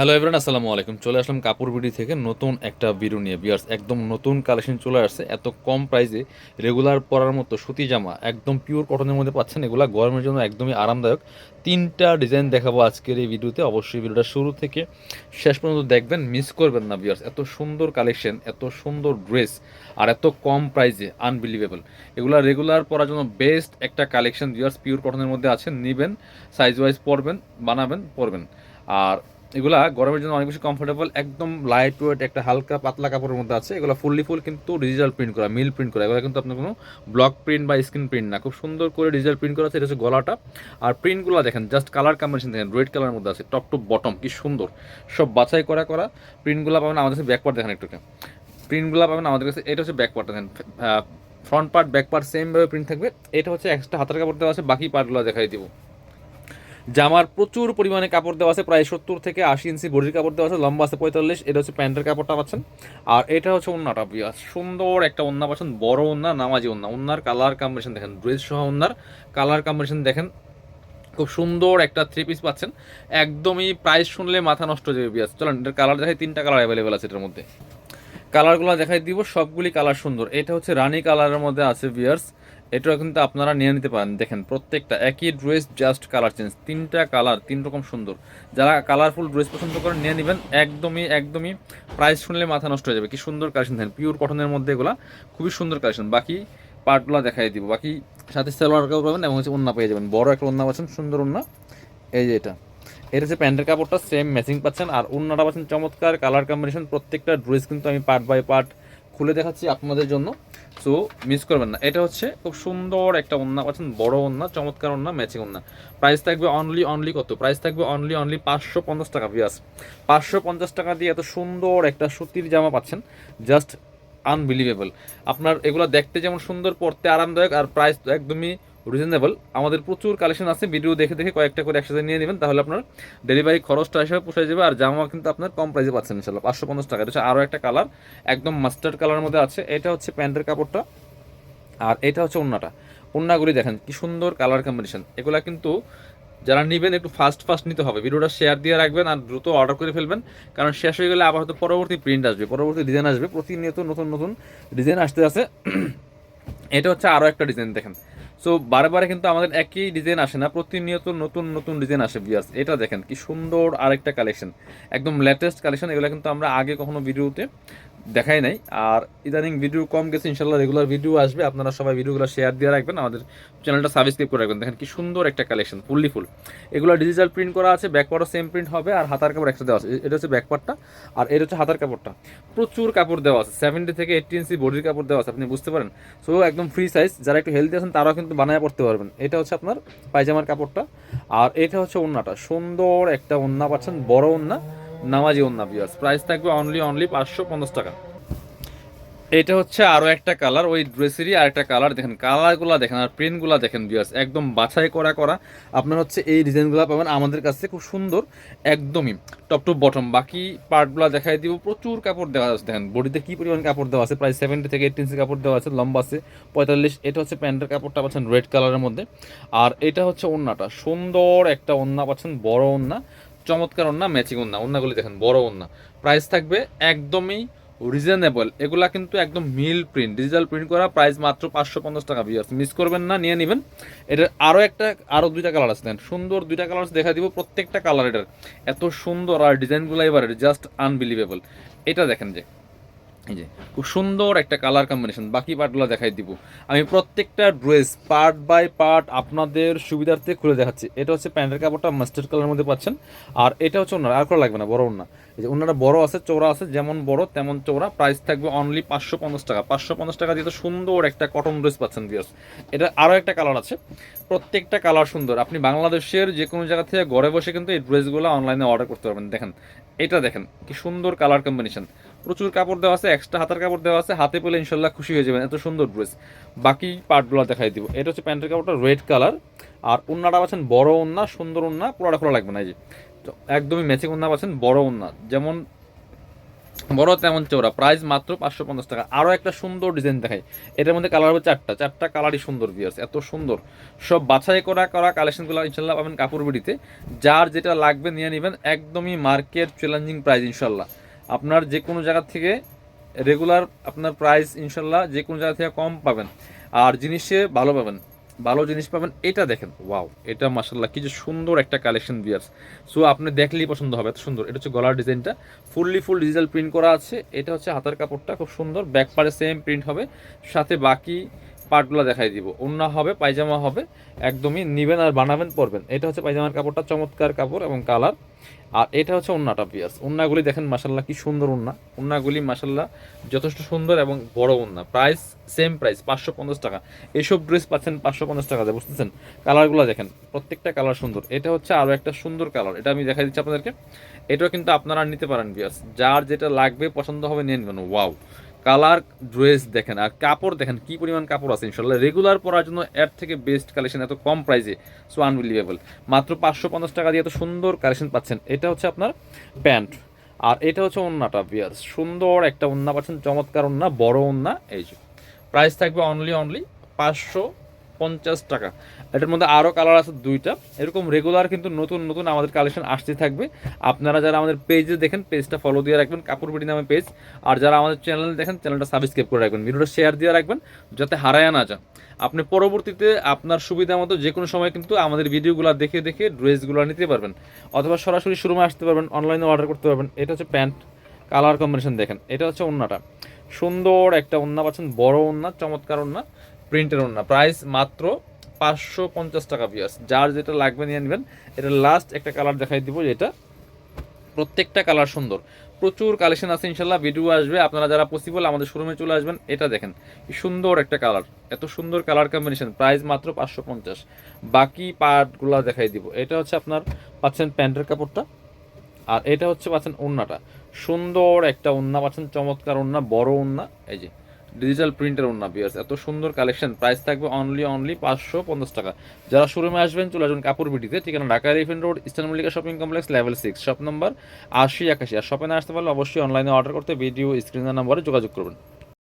Hello everyone আসসালামু আলাইকুম। চলে আসলাম কাপড় বিডি থেকে নতুন একটা ভিডিও নিয়ে। বিয়ার্স একদম নতুন কালেকশন চলে আসছে। এত কম প্রাইসে রেগুলার পরার মতো সুতি জামা, একদম পিওর কটনের মধ্যে পাচ্ছেন। এগুলো গরমের জন্য একদমই আরামদায়ক। তিনটা ডিজাইন দেখাবো আজকের এই ভিডিওতে। অবশ্যই ভিডিওটা শুরু থেকে শেষ পর্যন্ত দেখবেন। মিস করবেন না বিয়ার্স এত সুন্দর কালেকশন এত সুন্দর ড্রেস আর এত কম প্রাইসে আনবিলিভেবল এগুলা রেগুলার পরার জন্য বেস্ট একটা কালেকশন বিয়ার্স পিওর কটনের মধ্যে আছে নেবেন সাইজ ওয়াইজ পরবেন, বানাবেন, পরবেন। আর এগুলা গরমের জন্য অনেক বেশি কমফোর্টেবল একদম লাইট ওয়েট একটা হালকা পাতলা কাপড়ের মধ্যে আছে। এগুলো ফুললি ফুল কিন্তু ডিজিটাল প্রিন্ট করা মিল প্রিন্ট করা। এগুলো কিন্তু আপনার কোনো ব্লক প্রিন্ট বা স্ক্রিন প্রিন্ট না। খুব সুন্দর করে ডিজিটাল প্রিন্ট করা আছে, এটা হচ্ছে গলাটা। আর প্রিন্টগুলো দেখেন জাস্ট কালার কম্বিনেশন দেখেন রেড কালারের মধ্যে আছে টপ টু বটম কি সুন্দর। সব বাছাই করা করা প্রিন্টগুলো পাবেন আমাদের কাছে ব্যাকপার্ট দেখেন একটু প্রিন্টগুলো পাবেন আমাদের কাছে, এটা হচ্ছে ব্যাকপার্ট দেখেন। ফ্রন্ট পার্ট ব্যাক পার্ট সেমভাবে প্রিন্ট থাকবে। এটা হচ্ছে এক্সট্রা হাতের কাপড় দেওয়া আছে, বাকি পার্টগুলো দেখাই দিব। জামার প্রচুর পরিমাণে কাপড় দেওয়া আছে, প্রায় সত্তর থেকে আশি ইঞ্চি বডির কাপড় দেওয়া আছে, লম্বা আছে পঁয়তাল্লিশ, এটা হচ্ছে প্যান্টের কাপড়টা পাচ্ছেন। আর এটা হচ্ছে ওন্নাটা সুন্দর একটা ওন্না পাচ্ছেন, বড় ওন্না, নামাজি ওন্না। ওন্নার কালার কম্বিনেশন দেখেন, ড্রেস সহ ওন্নার কালার কম্বিনেশন দেখেন, খুব সুন্দর একটা থ্রি পিস পাচ্ছেন। একদমই প্রাইস শুনলে মাথা নষ্ট হয়ে যাবে, বিয়াস। চলেন, এটার কালার দেখাই, তিনটা কালার অ্যাভেলেবেল আছে এটার মধ্যে। কালারগুলো দেখাই দিব, সবগুলি কালার সুন্দর। এটা হচ্ছে রানী কালারের মধ্যে আছে বিয়ার্স এটাও কিন্তু আপনারা নিয়ে নিতে পারেন। দেখেন, প্রত্যেকটা একই ড্রেস জাস্ট কালার চেঞ্জ তিনটা কালার তিন রকম সুন্দর। যারা কালারফুল ড্রেস পছন্দ করেন, নিয়ে নেবেন। একদমই একদমই প্রাইস শুনলে মাথা নষ্ট হয়ে যাবে। কি সুন্দর কালেকশন দেখেন পিওর কটনের মধ্যে এগুলা খুবই সুন্দর কালেকশন বাকি পার্টগুলো দেখাই দিব। বাকি সাথে সালোয়ার পাবেন এবং হচ্ছে ওন্না পেয়ে যাবেন। বড় একটা ওন্না পাচ্ছেন, সুন্দর ওন্না এই যে এটা। এটা হচ্ছে প্যান্টের কাপড়টা সেম ম্যাচিং পাচ্ছেন। আর অন্যটা পাচ্ছেন চমৎকার কালার কম্বিনেশন প্রত্যেকটা ড্রেস কিন্তু আমি পার্ট বাই পার্ট খুলে দেখাচ্ছি আপনাদের জন্য। সো মিস করবেন না। এটা হচ্ছে খুব সুন্দর একটা ওন্না পাচ্ছেন, বড় ওন্না চমৎকার ওন্না ম্যাচিং ওন্না প্রাইস থাকবে অনলি অনলি কত? প্রাইস থাকবে অনলি অনলি পাঁচশো পঞ্চাশ টাকা বিয়াস পাঁচশো পঞ্চাশ টাকা দিয়ে এত সুন্দর একটা সুতির জামা পাচ্ছেন। জাস্ট আনবিলিভেবল আপনার এগুলো দেখতে যেমন সুন্দর পড়তে আরামদায়ক, আর প্রাইস তো একদমই রিজনেবল আমাদের প্রচুর কালেকশন আছে ভিডিও দেখে দেখে কয়েকটা করে একসাথে নিয়ে নেবেন, তাহলে আপনার ডেলিভারি খরচটা হিসেবে পোষায় যাবে, আর জামা কিন্তু আপনার কম প্রাইসে পাচ্ছেন ইনশাল্লাহ পাঁচশো পঞ্চাশ টাকা। এটা আরও একটা কালার একদম মাস্টার্ড কালারের মধ্যে আছে। এটা হচ্ছে প্যান্টের কাপড়টা, আর এটা হচ্ছে ওন্নাটা ওন্নাগুলি দেখেন, কি সুন্দর কালার কম্বিনেশন এগুলা কিন্তু যারা নেবেন একটু ফাস্ট ফাস্ট নিতে হবে। ভিডিওটা শেয়ার দিয়ে রাখবেন আর দ্রুত অর্ডার করে ফেলবেন, কারণ শেষ হয়ে গেলে আবার হয়তো পরবর্তী প্রিন্ট আসবে, পরবর্তী ডিজাইন আসবে। প্রতিনিয়ত নতুন নতুন ডিজাইন আসতে আছে। এটা হচ্ছে আরও একটা ডিজাইন দেখেন। সো বারে কিন্তু আমাদের একই ডিজাইন আসে না, প্রতিনিয়ত নতুন নতুন ডিজাইন আসে ভিউয়ার্স এটা দেখেন কি সুন্দর আরেকটা কালেকশন একদম লেটেস্ট কালেকশন এগুলো কিন্তু আমরা আগে কখনো ভিডিওতে দেখাই নাই। আর ইদানিং ভিডিও কম গেছে ইনশাল্লাহ রেগুলার ভিডিও আসবে। আপনারা সবাই ভিডিওগুলো শেয়ার দিয়ে রাখবেন, আমাদের চ্যানেলটা সাবস্ক্রাইব করে রাখবেন। দেখেন কি সুন্দর একটা কালেকশন ফুললি ফুল এগুলো ডিজিটাল প্রিন্ট করা আছে ব্যাকপার্টও সেম প্রিন্ট হবে, আর হাতার কাপড় দেওয়া আছে। এটা হচ্ছে ব্যাকপার্টটা আর এটা হচ্ছে হাতার কাপড়টা। প্রচুর কাপড় দেওয়া আছে সেভেন্টি থেকে এইটটি ইঞ্চি বডির কাপড় দেওয়া আছে, আপনি বুঝতে পারেন। সো একদম ফ্রি সাইজ যারা একটু হেলদি আছেন, তারাও কিন্তু বানায় পড়তে পারবেন। এটা হচ্ছে আপনার পায়জামার কাপড়টা, আর এটা হচ্ছে ওন্নাটা। সুন্দর একটা ওন্না পাচ্ছেন, বড় ওন্না। নামাজি ওন্না বিয়ার্স প্রাইস থাকবে অনলি অনলি পাঁচশো পঞ্চাশ টাকা। এটা হচ্ছে আরও একটা কালার ওই ড্রেসেরই আরেকটা কালার দেখেন। কালারগুলো দেখেন আর প্রিন্টগুলো দেখেন বিয়ার্স একদম বাছাই করা করা। আপনার হচ্ছে এই ডিজাইনগুলো পাবেন। আমাদের কাছে খুব সুন্দর, একদমই টপ টু বটম বাকি পার্টগুলো দেখাই দিব। প্রচুর কাপড় দেওয়া আছে, দেখেন। বডিতে কী পরিমাণ কাপড় দেওয়া আছে? প্রায় সেভেন্টি থেকে এইট ইঞ্চি কাপড় দেওয়া আছে, লম্বা আছে, পঁয়তাল্লিশ। এটা হচ্ছে প্যান্টের কাপড়টা পাচ্ছেন রেড কালারের মধ্যে। আর এটা হচ্ছে ওন্নাটা সুন্দর একটা ওন্না পাচ্ছেন, বড় ওন্না চমৎকার ওন্না ম্যাচিং ওন্না ওন্নাগুলি দেখেন, বড় ওন্না প্রাইস থাকবে একদমই রিজনেবল এগুলা কিন্তু একদম মিল প্রিন্ট ডিজিটাল প্রিন্ট করা, প্রাইস মাত্র পাঁচশো পঞ্চাশ টাকা বিয়ার্স মিস করবেন না, নিয়ে নেবেন। এটার আরও একটা আরও দুইটা কালার আছে। সুন্দর দুইটা কালার দেখা দিব প্রত্যেকটা কালার এটার। এত সুন্দর আর ডিজাইনগুলো এবার জাস্ট আনবিলিভেবল এটা দেখেন যে এই যে, খুব সুন্দর একটা কালার কম্বিনেশন বাকি পার্টগুলো দেখাই দিব। আমি প্রত্যেকটা ড্রেস পার্ট বাই পার্ট আপনাদের সুবিধার্থে খুলে দেখাচ্ছি। এটা হচ্ছে প্যান্টের কাপড়টা মাস্টার্ড কালারের মধ্যে পাচ্ছেন। আর এটা হচ্ছে ওনার, আর করা লাগবে না, বড় ওনা এই যে, ওনারা বড় আছে চৌড়া আছে, যেমন বড় তেমন চৌড়া প্রাইস থাকবে অনলি পাঁচশো পঞ্চাশ টাকা। পাঁচশো পঞ্চাশ টাকা দিয়ে তো সুন্দর একটা কটন ড্রেস পাচ্ছেন বিয়ার্স এটা আরও একটা কালার আছে। প্রত্যেকটা কালার সুন্দর। আপনি বাংলাদেশের যে কোনো জায়গা থেকে ঘরে বসে কিন্তু এই ড্রেসগুলো অনলাইনে অর্ডার করতে পারবেন। দেখেন, এটা দেখেন, কি সুন্দর কালার কম্বিনেশন প্রচুর কাপড় দেওয়া আছে এক্সট্রা হাতার কাপড় দেওয়া আছে, হাতে পেলে ইনশাল্লাহ খুশি হয়ে যাবেন। এত সুন্দর ড্রেস বাকি পার্টগুলো দেখাই দিব। এটা হচ্ছে প্যান্টের কাপড়টা রেড কালার আর ওন্নাটা পাচ্ছেন বড় ওন্না, সুন্দর ওন্না, পুরোটা খোলা লাগবে না এই যে। একদমই ম্যাচিং ওন্না পাচ্ছেন, বড় ওন্না। যেমন বড় তেমন চৌড়া প্রাইস মাত্র পাঁচশো পঞ্চাশ টাকা। আরও একটা সুন্দর ডিজাইন দেখাই। এটার মধ্যে কালার হবে চারটা। চারটা কালারই সুন্দর বিয়ার্স এত সুন্দর। সব বাছাই করা করা কালেকশনগুলো ইনশাল্লাহ পাবেন কাপড় বিড়িতে। যার যেটা লাগবে নিয়ে নেবেন, একদমই মার্কেট চ্যালেঞ্জিং প্রাইস ইনশাল্লাহ। আপনার যে কোনো জায়গা থেকে রেগুলার আপনার প্রাইস ইনশাল্লাহ যে কোনো জায়গা থেকে কম পাবেন। আর জিনিসে ভালো পাবেন। ভালো জিনিস পাবেন, এটা দেখেন। ওয়াও এটা মাসাল্লাহ কি যে সুন্দর একটা কালেকশন বিয়ার্স সো আপনি দেখলেই পছন্দ হবে, এত সুন্দর। এটা হচ্ছে গলার ডিজাইনটা। ফুললি ফুল ডিজিটাল প্রিন্ট করা আছে। এটা হচ্ছে হাতার কাপড়টা, খুব সুন্দর। ব্যাক পারে সেম প্রিন্ট হবে। সাথে বাকি পার্টগুলো দেখাই দিব। ওন্না হবে, পায়জামা হবে, একদমই নিবেন আর বানাবেন, পরবেন। এটা হচ্ছে পায়জামার কাপড়টা, চমৎকার কাপড় এবং কালার। আর এটা হচ্ছে ওন্নাটা পিয়াস ওন্নাগুলি দেখেন মাসাল্লাহ কি সুন্দর ওন্না। ওন্নাগুলি মাসাল্লাহ যথেষ্ট সুন্দর এবং বড় ওন্না। প্রাইস সেম প্রাইস পাঁচশো পঞ্চাশ টাকা। এইসব ড্রেস পাচ্ছেন পাঁচশো পঞ্চাশ টাকাতে বুঝতেছেন? কালারগুলো দেখেন, প্রত্যেকটা কালার সুন্দর। এটা হচ্ছে আরও একটা সুন্দর কালার। এটা আমি দেখাই দিচ্ছি আপনাদেরকে। এটাও কিন্তু আপনারা নিতে পারেন বিয়াস যার যেটা লাগবে, পছন্দ হবে, নিয়ে নেবেন। ওয়াও কালার ড্রেস দেখেন আর কাপড় দেখেন, কি পরিমাণ কাপড় আছে ইনশাল্লাহ রেগুলার পরার জন্য এর থেকে বেস্ট কালেকশন এত কম প্রাইসে সো আনবিলিভেবল মাত্র পাঁচশো পঞ্চাশ টাকা দিয়ে এত সুন্দর কালেকশন পাচ্ছেন। এটা হচ্ছে আপনার প্যান্ট। আর এটা হচ্ছে ওন্নাটা বিয়ার সুন্দর একটা ওন্না পাচ্ছেন, চমৎকার ওন্না, বড় ওন্না, এই যে। প্রাইস থাকবে অনলি অনলি পাঁচশো পঞ্চাশ টাকা। এটার মধ্যে আরও কালার আছে দুইটা। এরকম রেগুলার কিন্তু নতুন নতুন আমাদের কালেকশন আসতে থাকবে। আপনারা যারা আমাদের পেজে দেখেন পেজটা ফলো দিয়ে রাখবেন, কাপড় বিডি নামে পেজ আর যারা আমাদের চ্যানেল দেখেন চ্যানেলটা সাবস্ক্রাইব করে রাখবেন ভিডিওটা শেয়ার দিয়ে রাখবেন, যাতে হারায় না যান আপনি পরবর্তীতে আপনার সুবিধা মতো যে কোনো সময় কিন্তু আমাদের ভিডিওগুলো দেখে দেখে ড্রেসগুলো নিতে পারবেন। অথবা সরাসরি শোরুমে আসতে পারবেন অনলাইনে অর্ডার করতে পারবেন। এটা হচ্ছে প্যান্ট কালার কম্বিনেশন দেখেন, এটা হচ্ছে ওন্নাটা। সুন্দর একটা ওন্না পাচ্ছেন, বড় ওন্না, চমৎকার ওন্না। প্রিন্টের ওন্না প্রাইস মাত্র পাঁচশো পঞ্চাশ টাকা পিয়াস যার যেটা লাগবে নিয়ে নেবেন, এটা লাস্ট একটা কালার দেখাই দিব যেটা প্রত্যেকটা কালার সুন্দর। প্রচুর কালেকশন আছে ইনশাল্লাহ ভিডিও আসবে। আপনারা যারা পসিবল আমাদের শোরুমে চলে আসবেন, এটা দেখেন। সুন্দর একটা কালার এত সুন্দর কালার কম্বিনেশন প্রাইস মাত্র পাঁচশো পঞ্চাশ। বাকি পার্টগুলো দেখাই দিব। এটা হচ্ছে আপনার, পাচ্ছেন প্যান্টের কাপড়টা। আর এটা হচ্ছে পাচ্ছেন ওন্নাটা। সুন্দর একটা ওন্না, পাচ্ছেন চমৎকার ওন্না, বড় ওন্না। এই যে ডিজিটাল প্রিন্টের ওনা বিয়ার্স এত সুন্দর কালেকশন প্রাইস থাকবে অনলি অনলি পাঁচশো পঞ্চাশ টাকা। যারা শোরুমে আসবেন, চলে আসবেন কাপড় বিটিতে ঠিকানা Dhaka রিফেন road Eastern Mallika shopping complex level six shop number আশি একাশি। আর শপে না আসতে পারলে অবশ্যই অনলাইনে অর্ডার করতে ভিডিও স্ক্রিনের নম্বরে যোগাযোগ করবেন।